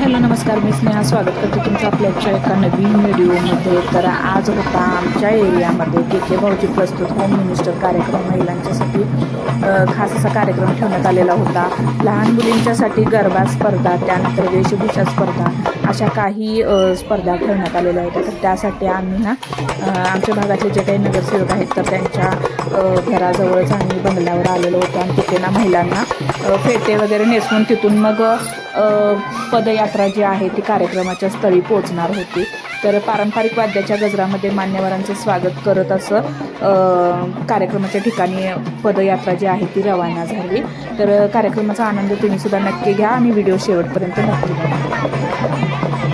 Hello नमस्कार. मी स्नेहा. स्वागत करते तुमचं आपल्याच्या एका नवीन व्हिडिओमध्ये. तर आज होता आमच्या एरियामध्ये के के भाऊजी प्रस्तुत होम मिनिस्टर कार्यक्रम महिलांच्यासाठी खास असा कार्यक्रम ठेवण्यात आलेला होता. लहान मुलींच्यासाठी गरबा स्पर्धा त्यानंतर वेशभूषा स्पर्धा अशा काही स्पर्धा ठेवण्यात आलेल्या होत्या. तर त्यासाठी आम्ही ना आमच्या भागातले जे काही नगरसेवक आहेत तर त्यांच्या घराजवळच आम्ही बंगल्यावर आलेलो होतो. आणि तिथे ना महिलांना फेटे वगैरे नेसवून तिथून मग पदया यात्रा जी आहे ती कार्यक्रमाच्या स्थळी पोहोचणार होती. तर पारंपरिक वाद्याच्या गजरामध्ये मान्यवरांचं स्वागत करत असं कार्यक्रमाच्या ठिकाणी पदयात्रा जी आहे ती रवाना झाली. तर कार्यक्रमाचा आनंद तुम्हीसुद्धा नक्की घ्या आणि व्हिडिओ शेवटपर्यंत नक्की बघा.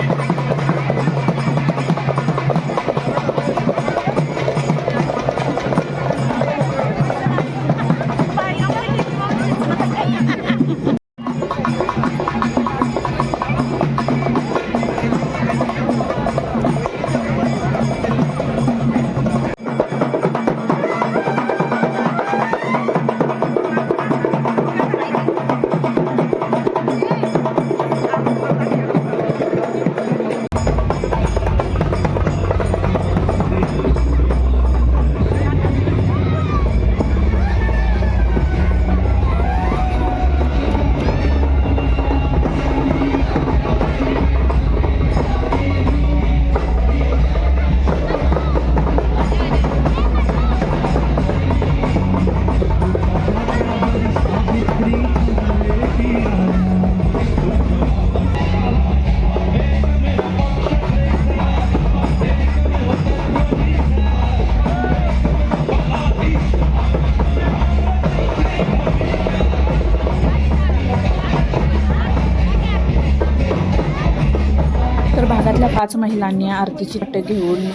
पाच महिलांनी आरतीची तट घेऊन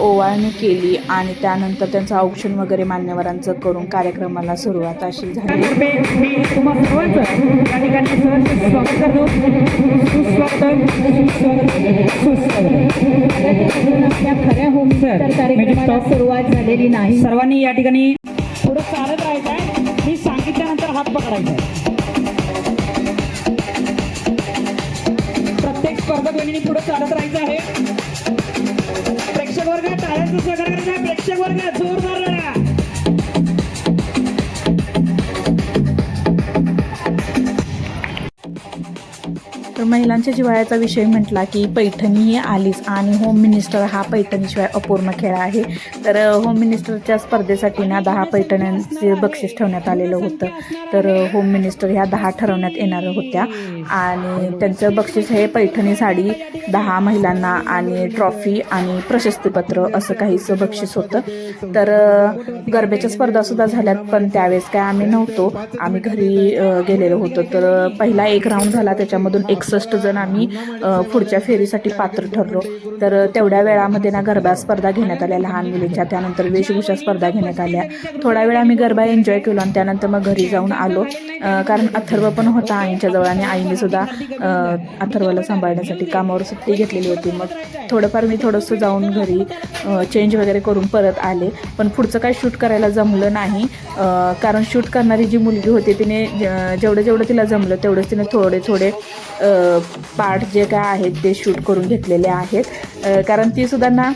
ओवाळणी केली आणि त्यानंतर त्यांचं औक्षण वगैरे मान्यवरांचं करून कार्यक्रमाला सुरुवात अशी झाली. खऱ्या होम सर, कार्यक्रमाला stop. सुरुवात झालेली नाही. सर्वांनी या ठिकाणी पुढे चालत राहायचं आहे मी सांगितल्यानंतर हात पकडायचा आहे स्पर्धक बहिणींनी पुढे चालत राहायचं आहे. प्रेक्षक वर्ग टाळ्यांचं स्वागत करायचं आहे. प्रेक्षक वर्ग जोरदार तर महिलांच्या जिवाळ्याचा विषय म्हटला की पैठणी ही आलीच आणि होम मिनिस्टर हा पैठणीशिवाय अपूर्ण खेळ आहे. तर होम मिनिस्टरच्या स्पर्धेसाठी ना दहा पैठण्यांचे बक्षीस ठेवण्यात आलेलं होतं. तर होम मिनिस्टर ह्या दहा ठरवण्यात येणार होत्या. आणि त्यांचं बक्षीस हे पैठणी साडी दहा महिलांना आणि ट्रॉफी आणि प्रशस्तीपत्र असं काहीचं बक्षीस होतं. तर गरबेच्या गरब्याच्या स्पर्धासुद्धा झाल्यात पण त्यावेळेस काय आम्ही नव्हतो. आम्ही घरी गेलेलो होतो. तर पहिला एक राऊंड झाला त्याच्यामधून एकसष्ट जण आम्ही पुढच्या फेरीसाठी पात्र ठरलो. तर तेवढ्या वेळामध्ये ना गरबा स्पर्धा घेण्यात आल्या लहान मुलींच्या. त्यानंतर वेशभूषा स्पर्धा घेण्यात आल्या. थोडा वेळ आम्ही गरबा एन्जॉय केलो आणि त्यानंतर मग घरी जाऊन आलो. कारण अथर्व पण होता आईच्या जवळ आणि आईने सुद्धा अथर्वला सांभाळण्यासाठी कामावर सुट्टी घेतलेली होती. मग थोडंफार मी थोडंसं जाऊन घरी चेंज वगैरे करून परत आले. पण पुढचं काय शूट करायला जमलं नाही. कारण शूट करणारी जी मुलगी होती तिने ज- जेवढं जेवढं तिला जमलं तेवढंच तिने थोडे थोडे पार्ट जे काय आहेत ते शूट करून घेतलेले आहेत. कारण ती सुद्धा ना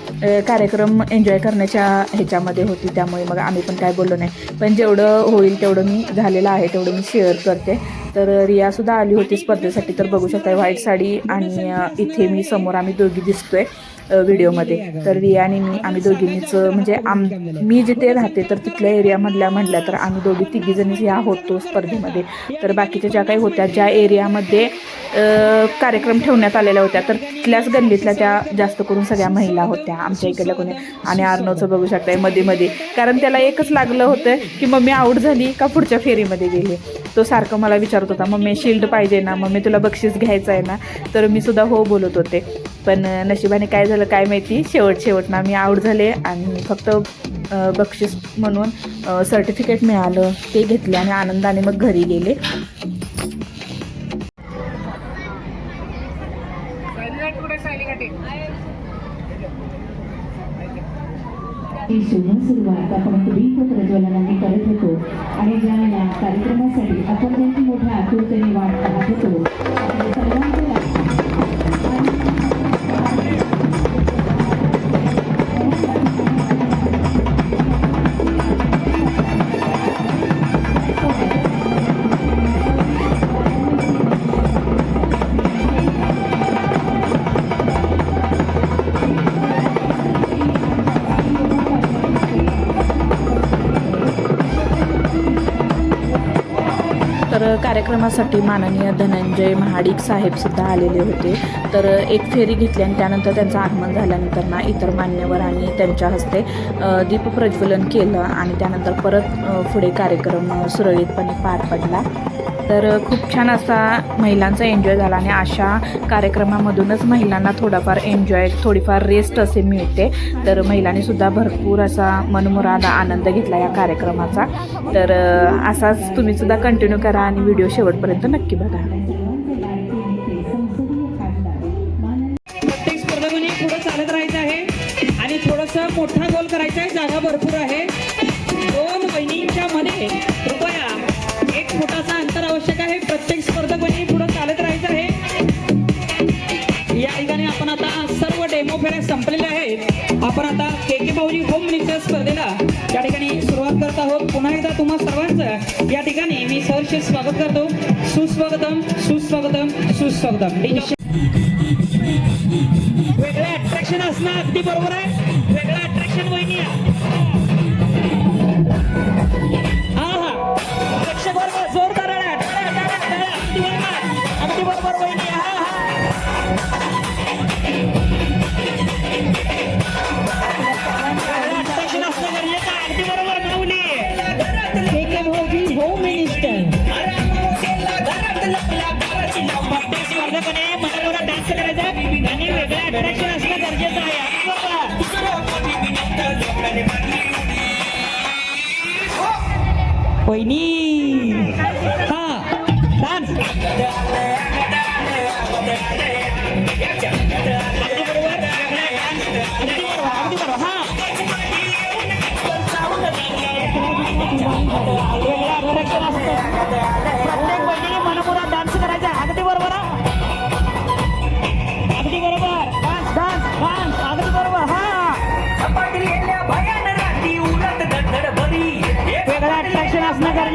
कार्यक्रम एन्जॉय करण्याच्या ह्याच्यामध्ये होती त्यामुळे मग आम्ही पण काय बोललो नाही. पण जेवढं होईल तेवढं मी झालेलं आहे तेवढं मी शेअर करते. तर रियासुद्धा आली होती स्पर्धेसाठी तर बघू शकता व्हाईट साडी आणि इथे मी समोर आम्ही दोघी दिसतोय. व्हिडिओमध्ये. तर रिया आणि मी आम्ही दोघींनीच म्हणजे आम मी जिथे राहते तर तिथल्या एरियामधल्या म्हटल्या तर आम्ही दोघी तिघीजणीच ह्या होतो स्पर्धेमध्ये. तर बाकीच्या ज्या काही होत्या ज्या एरियामध्ये कार्यक्रम ठेवण्यात आलेल्या होत्या तर तिथल्याच गल्लीतल्या त्या जास्त करून सगळ्या महिला होत्या आमच्या इकडल्या कोणी. आणि आर्नवचं बघू शकतायमध्ये मध्ये कारण त्याला एकच लागलं होतं की मम्मी आऊट झाली का पुढच्या फेरीमध्ये गेली. तो सारखं मला विचारत होता मम्मी शिल्ड पाहिजे ना मम्मी तुला बक्षीस घ्यायचं आहे ना? तर मी सुद्धा हो बोलत होते. पण नशिबाने काय झालं काय माहिती? शेवट शेवट ना मी आऊट झाले आणि फक्त बक्षीस म्हणून सर्टिफिकेट मिळालं ते घेतले आणि आनंदाने मग घरी गेले. सुरुवात आपण दीप प्रज्वलनाने करत होतो आणि ज्या या करण्यासाठी आपण त्यांची मोठ्या आतुरतेने वाट पाहत होतो कार्यक्रमासाठी माननीय धनंजय महाडिक साहेबसुद्धा आलेले होते. तर एक फेरी घेतली आणि त्यानंतर त्यांचं आगमन झाल्यानंतर ना इतर मान्यवरांनी त्यांच्या हस्ते दीपप्रज्वलन दीप प्रज्वलन केलं आणि त्यानंतर परत पुढे कार्यक्रम सुरळीतपणे पार पडला. तर खूप छान असा महिलांचा एन्जॉय झाला आणि अशा कार्यक्रमामधूनच महिलांना थोडाफार एन्जॉय थोडीफार रेस्ट असे मिळते. तर महिलांनीसुद्धा भरपूर असा मनमुरादा आनंद घेतला या कार्यक्रमाचा. तर असाच तुम्ही सुद्धा कंटिन्यू करा आणि व्हिडिओ शेवटपर्यंत नक्की बघा. प्रत्येक स्पर्धकांनी पुढे चालत राहायचं आहे आणि थोडंसं मोठा गोल करायचा आहे. जागा भरपूर आहे. दोन बहिणींच्या मध्ये एक फुटाचा अंतर आवश्यक आहे. प्रत्येक स्पर्धकांनी पुढे चालत राहायचं आहे. या ठिकाणी आपण आता सर्व डेमो फेऱ्या संपलेल्या आहेत. आपण आता के के भाऊजी होम मिनिस्टर स्पर्धेला या ठिकाणी सुरुवात करत आहोत. पुन्हा एकदा तुम्हा सर्वांचं या ठिकाणी मी सहर्ष स्वागत करतो. सुस्वागतम सुस्वागतम सुस्वागतम. वेगळं अट्रॅक्शन असणं अगदी बरोबर आहे. स्पर्धकाने मनोरा डान्स करायचा आणि वेगळं अट्रॅक्शन असणं गरजेचं आहे अगदी बरोबर. वहिनी हा डान्स अगदी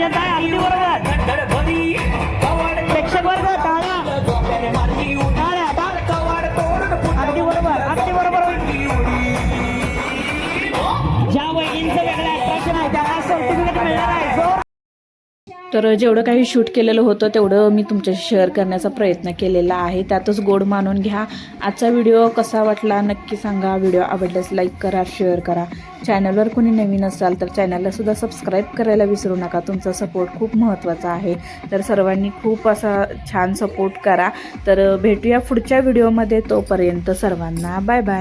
असणं गरजेचं आहे तर जेवढं काही शूट केलेलं होतं तेवढं मी तुमच्याशी शेअर करण्याचा प्रयत्न केलेला आहे. त्यातच गोड मानून घ्या. आजचा व्हिडिओ कसा वाटला नक्की सांगा. व्हिडिओ आवडल्यास लाईक करा शेअर करा. चॅनलवर कोणी नवीन असाल तर चॅनललासुद्धा सबस्क्राईब करायला विसरू नका. तुमचा सपोर्ट खूप महत्त्वाचा आहे. तर सर्वांनी खूप असा छान सपोर्ट करा. तर भेटूया पुढच्या व्हिडिओमध्ये तोपर्यंत सर्वांना बाय बाय